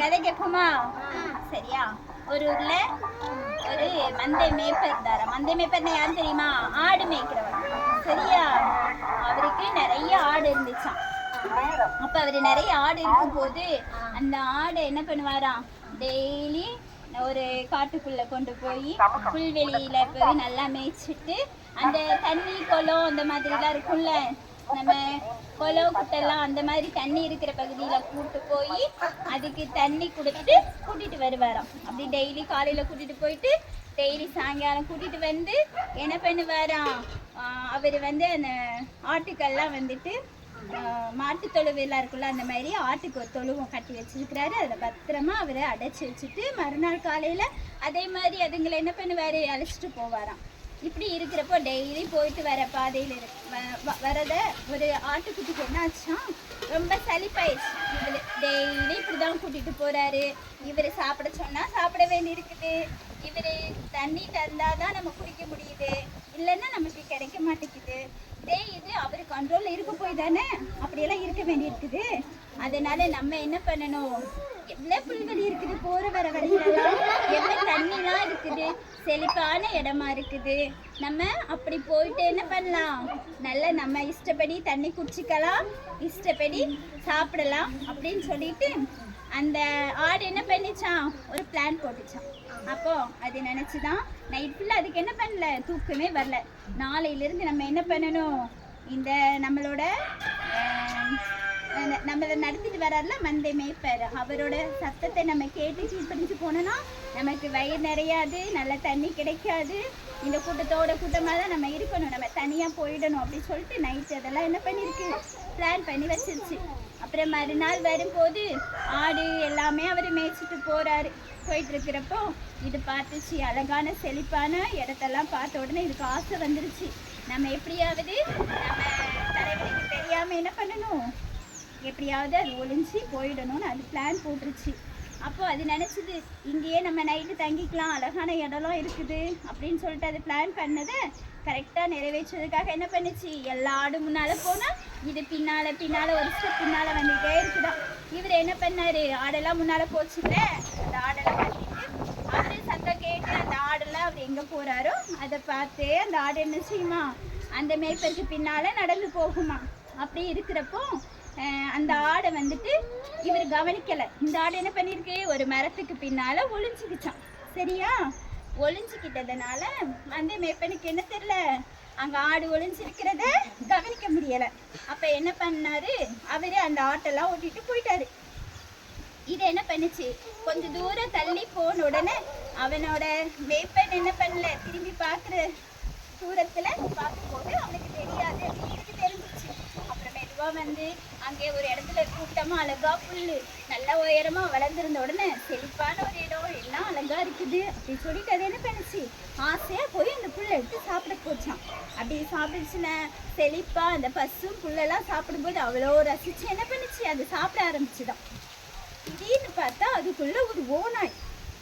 கதை கேட்போமா சரியா. ஒரு ஊர்ல ஒரு மந்தை மேய்ப்பர் தார மந்தை மேய்ப்பர்னா யாரு தெரியுமா? ஆடு மேய்க்கிறவர் சரியா? அவருக்கு நிறைய ஆடு இருந்துச்சாம். அப்ப அவரு நிறைய ஆடு இருக்கும் போது அந்த ஆடை என்ன பண்ணுவாராம்? டெய்லி ஒரு காட்டுக்குள்ள கொண்டு போய் புல்வெளியில போய் நல்லா மேய்ச்சிட்டு அந்த தண்ணி குளம் அந்த மாதிரிலாம் இருக்கும்ல நம்ம குளம் குட்டெல்லாம் அந்த மாதிரி தண்ணி இருக்கிற பகுதியில் கூட்டு போய் அதுக்கு தண்ணி கொடுத்துட்டு கூட்டிட்டு வருவாராம். அப்படி டெய்லி காலையில் கூட்டிட்டு போயிட்டு டெய்லி சாயங்காலம் கூட்டிட்டு வந்து என்ன பண்ணுவாராம்? அவர் வந்து அந்த ஆட்டுக்கெல்லாம் வந்துட்டு மாட்டு தொழுவெல்லாம் இருக்குல்ல அந்த மாதிரி ஆட்டுக்கு ஒரு தொழுவம் கட்டி வச்சிருக்கிறாரு. அதில் பத்திரமா அவரை அடைச்சி வச்சுட்டு மறுநாள் காலையில் அதே மாதிரி அதுங்களை என்ன பண்ணுவார்? அழைச்சிட்டு போவாராம். இப்படி இருக்கிறப்போ டெய்லி போயிட்டு வர பாதையில் இரு வ- வ- வரத ஒரு ஆட்டுக்குட்டிக்கு என்ன ஆச்சுன்னா ரொம்ப சளிப்பாயிடுச்சு இவர் டெய்லி இப்படி தான் கூட்டிகிட்டு போகிறாரு இவர் சாப்பிட சொன்னால் சாப்பிட வேண்டியிருக்குது. இவர் தண்ணி தந்தால் தான் நம்ம குடிக்க முடியுது. இல்லைன்னா நமக்கு கிடைக்க மாட்டேங்குது. டேய் இது அவர் கண்ட்ரோலில் இருக்க போய் தானே? அப்படியெல்லாம் இருக்க வேண்டியிருக்குது. அதனால நம்ம என்ன பண்ணணும்? எவ்வளோ புல்வெளி இருக்குது போகிற வர வழியிலலாம் இருக்குது செழிப்பான இடமா இருக்குது. நம்ம அப்படி போயிட்டு என்ன பண்ணலாம்? நல்ல நம்ம இஷ்டப்படி தண்ணி குடிச்சிக்கலாம். இஷ்டப்படி சாப்பிடலாம் அப்படின்னு சொல்லிட்டு அந்த ஆடு என்ன பண்ணிச்சான் ஒரு பிளான் போட்டுச்சான் அப்போ அது நினச்சிதான் நைட் ஃபுல்லாக அதுக்கு என்ன பண்ணல? தூக்கமே வரல. நாளையிலேருந்து நம்ம என்ன பண்ணணும்? இந்த நம்மளோட நம்மளை நடத்திட்டு வரார்ல மந்தை மேய்ப்பர். அவரோட சத்தத்தை நம்ம கேட்டு கீழ்ப்படிஞ்சு போனோன்னா நமக்கு வயிறு நிறையாது நல்ல தண்ணி கிடைக்காது. இந்த கூட்டத்தோட கூட்டமாக தான் நம்ம இருக்கணும். நம்ம தனியாக போயிடணும் அப்படின்னு சொல்லிட்டு நைட் அதெல்லாம் என்ன பண்ணியிருக்கு பிளான் பண்ணி வச்சிருச்சு. அப்புறம் மறுநாள் வரும்போது ஆடு எல்லாமே அவர் மேய்ச்சிட்டு போகிறாரு போயிட்டு இருக்கிறப்போ இது பார்த்துச்சு. அழகான செழிப்பான இடத்தெல்லாம் பார்த்த உடனே இதுக்கு ஆசை வந்துருச்சு. நம்ம எப்படியாவது நம்ம தலைவருக்கு தெரியாமல் என்ன பண்ணணும்? எப்படியாவது அது ஒளிஞ்சு போயிடணும்னு அது பிளான் போட்டுருச்சு. அப்போ அது நினச்சிது இங்கேயே நம்ம நைட்டு தங்கிக்கலாம் அழகான இடம்லாம் இருக்குது அப்படின்னு சொல்லிட்டு அது பிளான் பண்ணதை. கரெக்டாக நிறைவேற்றதுக்காக என்ன பண்ணுச்சு? எல்லா ஆடு முன்னால் போனால் இது பின்னால் பின்னால் ஒரு ஸ்டெப் பின்னால் வந்துகிட்டே இருக்குதா இவர் என்ன பண்ணாரு? ஆடெல்லாம் முன்னால் போச்சுல்ல? அந்த ஆடெல்லாம் கட்டிட்டு அவர் சத்தம் கேட்டு அந்த ஆடெல்லாம் அவர் எங்கே போகிறாரோ அதை பார்த்து அந்த ஆடு என்ன செய்யுமா? அந்த மேய்ப்பருக்கு பின்னால் நடந்து போகுமா? அப்படி இருக்கிறப்போ அந்த ஆடை வந்துட்டு இவர் கவனிக்கலை. இந்த ஆடு என்ன பண்ணியிருக்கு? ஒரு மரத்துக்கு பின்னால் ஒளிஞ்சுக்கிச்சான் சரியா? ஒளிஞ்சுக்கிட்டதுனால அந்த மேப்பனுக்கு என்ன தெரியல? அங்கே ஆடு ஒளிஞ்சிருக்கிறத கவனிக்க முடியலை. அப்போ என்ன பண்ணாரு? அவர் அந்த ஆட்டெல்லாம் ஓட்டிட்டு போயிட்டாரு. இது என்ன பண்ணுச்சு? கொஞ்ச தூரம் தள்ளி போன உடனே அவனோட வேப்பன் என்ன பண்ணல? திரும்பி பார்க்குற தூரத்துல பார்க்கும்போது அவனுக்கு தெரியாது. அப்படின்னு தெரிஞ்சிச்சு அப்புறம் மெதுவா வந்து அங்கே ஒரு இடத்துல கூட்டமாக அழகா புல்லு நல்ல உயரமாக வளர்ந்துருந்த உடனே செழிப்பான ஒரு இடம் எல்லாம் அழகா இருக்குது அப்படி சொல்லிட்டு அது என்ன பண்ணுச்சு? ஆசையாக போய் அந்த புல்லை எடுத்து சாப்பிட போச்சான் அப்படி சாப்பிடுச்சுன்னா செழிப்பாக அந்த பசும் புல்லெல்லாம் சாப்பிடும்போது அவ்வளோ ரசிச்சு என்ன பண்ணுச்சு? அது சாப்பிட ஆரம்பிச்சுதான். திடீர்னு பார்த்தா அதுக்குள்ளே ஒரு ஓநாய்.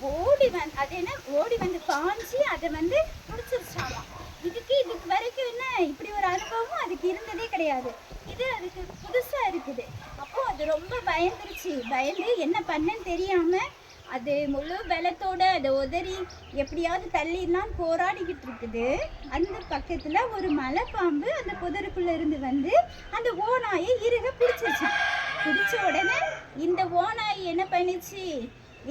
ஓடி வந் அது என்ன? ஓடி வந்து பாஞ்சு அதை வந்து பிடிச்சிருச்சாமா இதுக்கு இதுக்கு வரைக்கும் என்ன இப்படி ஒரு அனுபவம் அதுக்கு இருந்ததே கிடையாது இது அதுக்கு புதுசா இருக்குது அப்போ அது ரொம்ப பயந்துருச்சு பயந்து தெரியாமல் தெரியாம அது முழு பலத்தோட அதை உதறி எப்படியாவது தள்ளிடலாம் போராடிக்கிட்டு இருக்குது. அந்த பக்கத்துல ஒரு மலை பாம்பு அந்த புதருக்குள்ள இருந்து வந்து அந்த ஓநாயை இறுக பிடிச்சிருச்சான் பிடிச்ச உடனே இந்த ஓநாய் என்ன பண்ணிச்சு?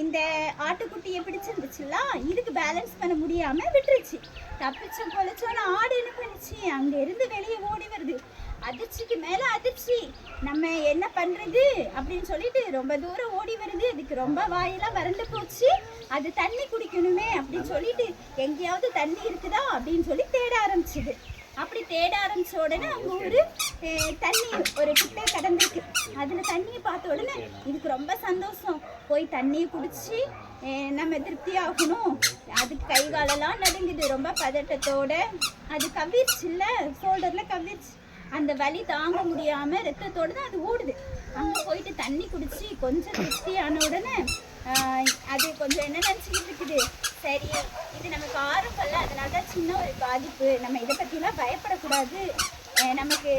இந்த ஆட்டுக்குட்டியை பிடிச்சிருந்துச்சுல இதுக்கு பேலன்ஸ் பண்ண முடியாம விட்டுருச்சு. தப்பிச்சு பொழைச்சோன்னு ஆடு என்ன பண்ணுச்சு? அங்க இருந்து வெளியே ஓடி வருது. அதிர்ச்சிக்கு மேல அதிர்ச்சி. நம்ம என்ன பண்றது அப்படின்னு சொல்லிட்டு ரொம்ப தூரம் ஓடி வருது. அதுக்கு ரொம்ப வாயெல்லாம் வறண்டு போச்சு. அது தண்ணி குடிக்கணுமே அப்படின்னு சொல்லிட்டு எங்கேயாவது தண்ணி இருக்குதா அப்படின்னு சொல்லி தேட ஆரம்பிச்சுது. அப்படி தேட ஆரம்பிச்ச உடனே அவங்க ஒரு தண்ணி ஒரு குட்டை கடந்திருக்கு. அதில் தண்ணியை பார்த்த உடனே இதுக்கு ரொம்ப சந்தோஷம். போய் தண்ணியை குடிச்சு நம்ம திருப்தி ஆகணும். அதுக்கு கை காலெல்லாம் நடுங்குது. ரொம்ப பதட்டத்தோட. அது கவிர்ச்சு இல்லை ஷோல்டர்ல கவிர்ச்சு. அந்த வலி தாங்க முடியாம ரத்தத்தோடு தான் அது ஓடுது. அங்கே போயிட்டு தண்ணி குடிச்சு கொஞ்சம் திருப்தி ஆன உடனே அது கொஞ்சம் என்ன நினச்சிக்கிட்டு இருக்குது? சரி இது நமக்கு ஆரம்பம்ல அதனால தான் சின்ன ஒரு பாதிப்பு. நம்ம இதை பற்றிலாம் பயப்படக்கூடாது. நமக்கு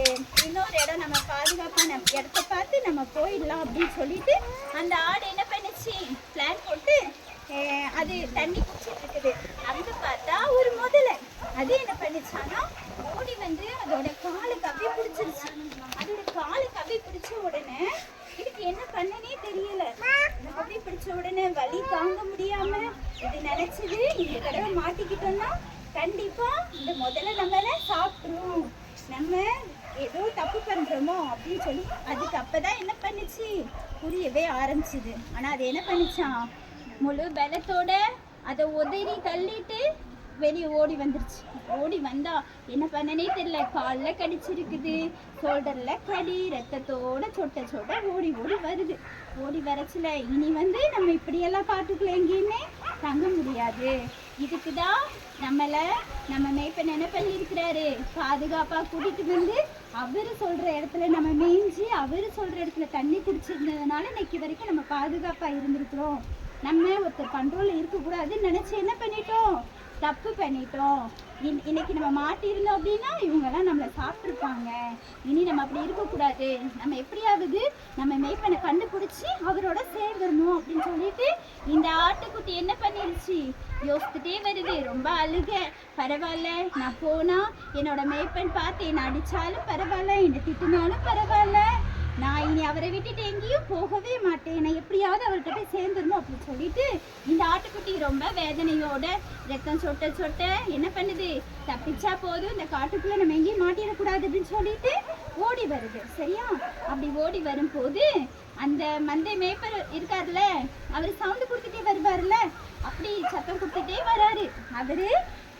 இன்னொரு இடம் நம்ம பாதுகாப்பான இடத்த பார்த்து நம்ம போயிடலாம் அப்படின்னு சொல்லிட்டு அந்த ஆடு என்ன பண்ணிச்சு? பிளான் போட்டு அது தண்ணி குடிச்சிட்டு இருக்குது. அங்கே பார்த்தா ஒரு முதலை. அது என்ன பண்ணிச்சானா ஓடி வந்து அதோட காலுக்கு கவி பிடிச்சிருச்சு. அதோட காலுக்கு அப்படியே பிடிச்ச உடனே இதுக்கு என்ன பண்ணனே தெரியல. இந்த பிடிச்ச உடனே வலி தாங்க முடியாம இது நினைச்சது. இந்த தடவை மாட்டிக்கிட்டோம்னா கண்டிப்பா இந்த முதல்ல நம்மள சாப்பிட்டுரும். நம்ம ஏதோ தப்பு பண்றோமோ அப்படின்னு சொல்லி அதுக்கு அப்பதான் என்ன பண்ணுச்சு? புரியவே ஆரம்பிச்சுது. ஆனா அது என்ன பண்ணுச்சான் முழு பலத்தோட அதை உதறி தள்ளிட்டு வெளியே ஓடி வந்துருச்சு. ஓடி வந்தா என்ன பண்ணனே தெரியல. காலில் கடிச்சிருக்குது. ஷோல்டரில் கடி ரத்தத்தோட சொட்ட சொட்ட ஓடி ஓடி வருது. ஓடி வரச்சில இனி வந்து நம்ம இப்படியெல்லாம் காட்டுக்குள்ள எங்கேயுமே தங்க முடியாது. இதுக்கு தான் நம்மளை நம்ம மேய்ப்பன் என்ன பண்ணியிருக்கிறாரு. பாதுகாப்பாக கூட்டிகிட்டு வந்து அவர் சொல்கிற இடத்துல நம்ம மேய்ஞ்சி அவர் சொல்கிற இடத்துல தண்ணி குடிச்சிருந்ததுனால இன்னைக்கு வரைக்கும் நம்ம பாதுகாப்பாக இருந்திருக்கிறோம். நம்ம ஒருத்தர் கண்ட்ரோலில் இருக்கக்கூடாதுன்னு நினச்சி என்ன பண்ணிட்டோம்? தப்பு பண்ணிட்டோம். இன் இன்னைக்கு நம்ம மாட்டியிருந்தோம் அப்படின்னா இவங்கெல்லாம் நம்மளை சாப்பிட்ருப்பாங்க இனி நம்ம அப்படி இருக்கக்கூடாது. நம்ம எப்படியாவது நம்ம மெய்ப்பனை கண்டுபிடிச்சி அவரோட சேர்ந்துடணும் அப்படின்னு சொல்லிட்டு இந்த ஆட்டுக்குட்டி என்ன பண்ணிருச்சு? யோசித்துட்டே வருது. ரொம்ப அழுக. பரவாயில்ல நான் போனால் என்னோட மெய்ப்பன் பார்த்து என்னை அடித்தாலும் பரவாயில்ல என்னை திட்டினாலும் பரவாயில்ல. நான் இனி அவரை விட்டுட்டு எங்கேயும் போகவே மாட்டேன். நான் எப்படியாவது அவர்கிட்ட போய் சேர்ந்துடணும் அப்படின்னு சொல்லிட்டு இந்த ஆட்டுக்குட்டி ரொம்ப வேதனையோட ரத்தம் சொட்ட சொட்ட என்ன பண்ணுது? தப்பிச்சா போதும். இந்த காட்டுக்குள்ள நம்ம எங்கேயும் மாட்டிடக்கூடாது அப்படின்னு சொல்லிட்டு ஓடி வருது. சரியா? அப்படி ஓடி வரும்போது அந்த மந்தை மேய்ப்பர் இருக்காருல்ல அவர் சவுண்டு கொடுத்துட்டே வருவார்ல அப்படி சத்தம் கொடுத்துட்டே வராரு. அவரு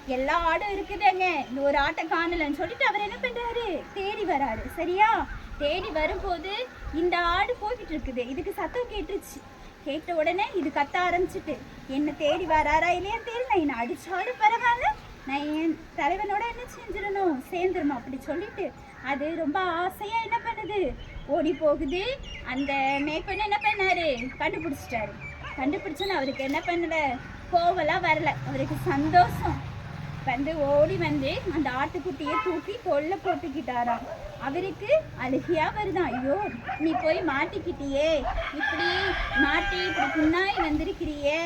எல்லா ஆடும் இருக்குதுங்க. இந்த ஒரு ஆட்டை காணலன்னு சொல்லிட்டு அவர் என்ன பண்றாரு? தேடி வராரு. சரியா? தேடி வரும்போது இந்த ஆடு போய்கிட்டு இருக்குது. இதுக்கு சத்தம் கேட்டுருச்சு. கேட்ட உடனே இது கத்த ஆரம்பிச்சிட்டு என்ன தேடி வராரா இல்லையா தெரியல. என்னை அடிச்சாலும் பரவாயில்ல. நான் என் தலைவனோட என்ன செஞ்சிடணும்? சேர்ந்துடணும். அப்படி சொல்லிட்டு அது ரொம்ப ஆசையா என்ன பண்ணுது? ஓடி போகுது. அந்த மேய்ப்பன் என்ன பண்ணாரு? கண்டுபிடிச்சிட்டாரு. கண்டுபிடிச்சோன்னு அவருக்கு என்ன பண்ணல? கோவலாம் வரல. அவருக்கு சந்தோஷம். வந்து ஓடி வந்து அந்த ஆட்டுக்குட்டியை தூக்கி கொல்ல போட்டுக்கிட்டாராம் அவருக்கு அழுகியா வருதான் ஐயோ நீ போய் மாட்டிக்கிட்டியே. இப்படி மாட்டி இப்படி புண்ணாய் வந்திருக்கிறியே.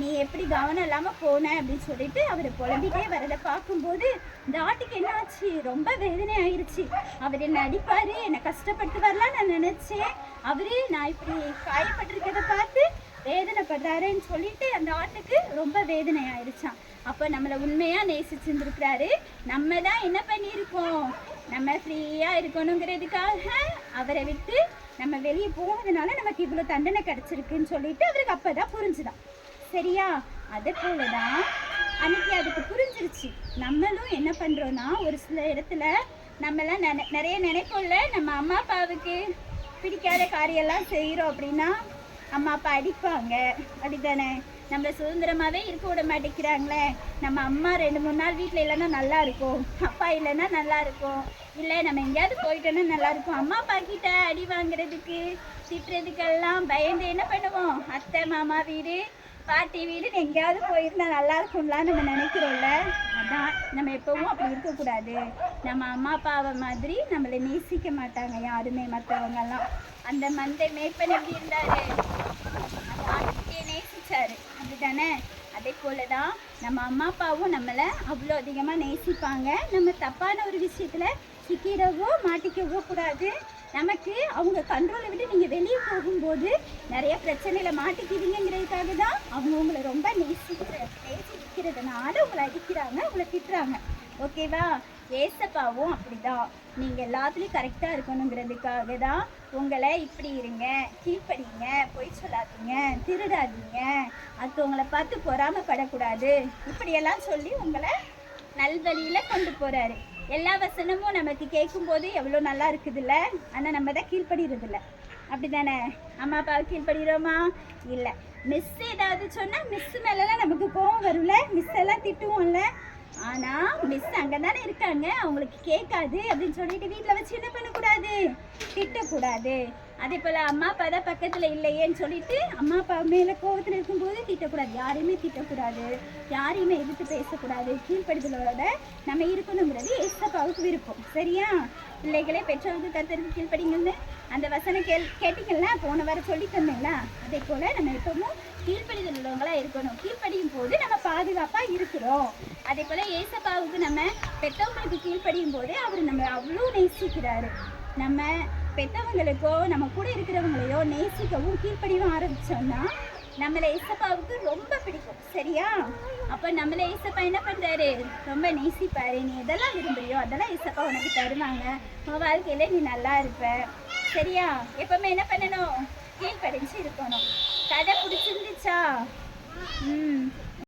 நீ எப்படி கவனம் இல்லாமல் போன அப்படின்னு சொல்லிட்டு அவர் புலம்பிட்டே வரதை பார்க்கும்போது இந்த ஆட்டுக்கு என்ன ஆச்சு ரொம்ப வேதனை ஆயிருச்சு. அவர் என்ன அடிப்பாரு? என்னை கஷ்டப்படுத்துவார்லாம் நான் நினைச்சேன். அவரு நான் இப்படி காயப்பட்டிருக்கிறத பார்த்து வேதனைப்படுறாருன்னு சொல்லிட்டு அந்த ஆட்டுக்கு ரொம்ப வேதனை ஆயிடுச்சான் அப்போ நம்மளை உண்மையாக நேசிச்சிருந்துருக்கிறாரு. நம்ம தான் என்ன பண்ணியிருக்கோம்? நம்ம ஃப்ரீயாக இருக்கணுங்கிறதுக்காக அவரை விட்டு நம்ம வெளியே போனதுனால நமக்கு இவ்வளோ தண்டனை கிடச்சிருக்குன்னு சொல்லிட்டு அவருக்கு அப்போ தான் புரிஞ்சுதான். சரியா? அதே போல தான் அன்னைக்கு அதுக்கு புரிஞ்சிருச்சு. நம்மளும் என்ன பண்ணுறோன்னா ஒரு சில இடத்துல நம்மலாம் நினை நிறைய நினைப்போம்ல. நம்ம அம்மா அப்பாவுக்கு பிடிக்காத காரியெல்லாம் செய்கிறோம் அப்படின்னா அம்மா அப்பா அடிப்பாங்க. அப்படிதானே நம்மளை சுதந்திரமாகவே இருக்க விட மாட்டேங்கிறாங்களே. நம்ம அம்மா ரெண்டு மூணு நாள் வீட்டில் இல்லைன்னா நல்லா இருக்கும். அப்பா இல்லைன்னா நல்லா இருக்கும். இல்லை நம்ம எங்கேயாவது போயிட்டோன்னா நல்லா இருக்கும். அம்மா அப்பா கிட்ட அடி வாங்குறதுக்கு திட்டுறதுக்கெல்லாம் பயந்து என்ன பண்ணுவோம்? அத்தை மாமா வீடு பாட்டி வீடுன்னு எங்கேயாவது போயிருந்தா நல்லா இருக்கும்லாம் நம்ம நினைக்கிறோம்ல. அதான் நம்ம எப்பவும் அப்படி இருக்கக்கூடாது. நம்ம அம்மா அப்பாவை மாதிரி நம்மளை நேசிக்க மாட்டாங்க யாருமே மற்றவங்கெல்லாம் அந்த மந்தை மேய்ப்பன் எப்படி இருந்தாரு? அந்த ஆட்டுக்குட்டியை நேசிச்சாரு. அப்படிதானே அதே போல தான் நம்ம அம்மா அப்பாவும் நம்மளை அவ்வளோ அதிகமாக நேசிப்பாங்க. நம்ம தப்பான ஒரு விஷயத்தில் சிக்கிடவோ மாட்டிக்கவோ கூடாது. நமக்கு அவங்க கண்ட்ரோலை விட்டு நீங்கள் வெளியே போகும்போது நிறைய பிரச்சனையில் மாட்டிக்குவீங்கிறதுக்காக தான் அவங்க உங்களை ரொம்ப நேசிக்கிற நேசிக்கிறதுனால உங்களை அடிக்கிறாங்க உங்களை திட்டுறாங்க. ஓகேவா ஏசப்பாவும் அப்படிதான். நீங்கள் எல்லாத்துலேயும் கரெக்டாக இருக்கணுங்கிறதுக்காக தான் உங்களை இப்படி இருங்க கீழ்ப்படிங்க பொய் சொல்லாதீங்க திருடாதீங்க. அடுத்தவங்களை பார்த்து பொறாமப்படக்கூடாது. இப்படியெல்லாம் சொல்லி உங்களை நல்வழியில் கொண்டு போகிறாரு எல்லா வசனமும் நமக்கு கேட்கும்போது எவ்வளோ நல்லா இருக்குதுல்ல? ஆனால் நம்ம தான் கீழ்ப்படுறதில்ல அப்படி தானே அம்மா அப்பாவை கீழ்ப்படுகிறோமா இல்லை. மிஸ் ஏதாவது சொன்னால் மிஸ் மேலெலாம் நமக்கு கோவம் வரும்ல? மிஸ் எல்லாம் திட்டுவோம்ல? ஆனால் மிஸ் அங்க தானே இருக்காங்க. அவங்களுக்கு கேட்காது அப்படின்னு சொல்லிட்டு வீட்டில் வச்சு என்ன பண்ணக்கூடாது? திட்டக்கூடாது. அதே போல் அம்மா அப்பா தான் பக்கத்தில் இல்லையேன்னு சொல்லிட்டு அம்மா அப்பா மேலே கோவத்தில் இருக்கும்போது திட்டக்கூடாது. யாரையுமே திட்டக்கூடாது. யாரையுமே எதிர்த்து பேசக்கூடாது. கீழ்ப்படுதலோட நம்ம இருக்கணுங்கிறது எஸ்தப்பாவுக்கு விருப்பம். சரியா? பிள்ளைகளே பெற்றோருக்கு கத்தருக்கு கீழ்ப்படிங்கன்னு அந்த வசனம் கேள் கேட்டீங்கல்ல? போன வாரம் சொல்லி தந்தீங்களா அதே போல் நம்ம எப்பவும் கீழ்ப்படிதல் உள்ளவங்களாக இருக்கணும். கீழ்ப்படியும் போது நம்ம பாதுகாப்பாக இருக்கிறோம். அதே போல் ஏசப்பாவுக்கு நம்ம பெற்றவங்களுக்கு கீழ்ப்படியும் போது அவர் நம்ம அவ்வளோ நேசிக்கிறாரு. நம்ம பெற்றவங்களுக்கோ நம்ம கூட இருக்கிறவங்களையோ நேசிக்கவும் கீழ்ப்படியும் ஆரம்பிச்சோம்னா நம்மளை ஏசப்பாவுக்கு ரொம்ப பிடிக்கும். சரியா? அப்போ நம்மளை ஏசப்பா என்ன பண்ணுறாரு ரொம்ப நேசிப்பாரு. நீ எதெல்லாம் விரும்புறியோ அதெல்லாம் ஏசப்பா உனக்கு தருவாங்க. உன் வாழ்க்கையில நீ நல்லா இருப்ப. சரியா? எப்பவுமே என்ன பண்ணணும்? கீழ்ப்படிஞ்சு இருக்கணும். கதை பிடிச்சிருந்துச்சா? ம்.